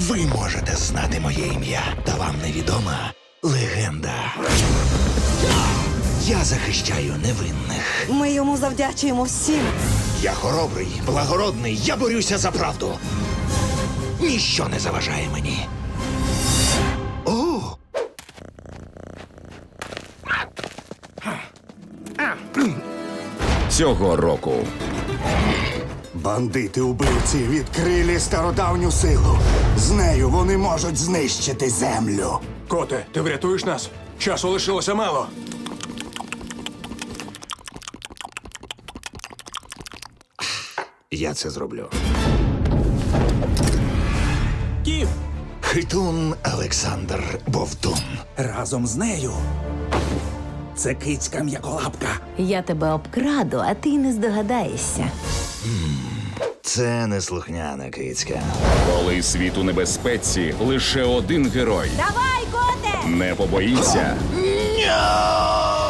Ви можете знати моє ім'я, та вам невідома легенда. Я захищаю невинних. Ми йому завдячуємо всім. Я хоробрий, благородний, я борюся за правду. Ніщо не заважає мені. О, Цього року Бандити убивці відкрили стародавню силу. З нею вони можуть знищити землю. Коте, ти врятуєш нас? Часу лишилося мало. я це зроблю. Кіт! Хитун Олександр Бовтун. Разом з нею. Це кицька м'яколапка. Я тебе обкраду, а ти й не здогадаєшся. Це неслухняна кицька. Коли світ у небезпеці, лише один герой Давай, коте! не побоїться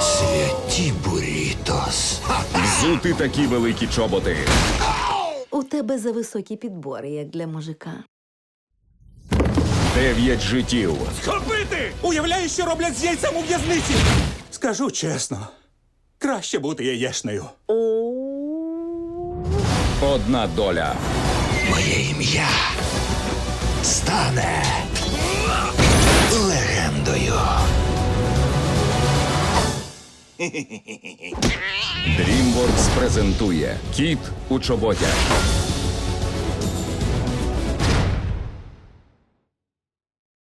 Святі бурітос. взути такі великі чоботи. У тебе зависокі підбори, як для мужика. Дев'ять життів. Хопити! Уявляєш, що роблять з яйцем у в'язниці? Скажу чесно, краще бути яєшнею. Одна доля. Моє ім'я стане легендою. DreamWorks презентує Кіт у чоботях.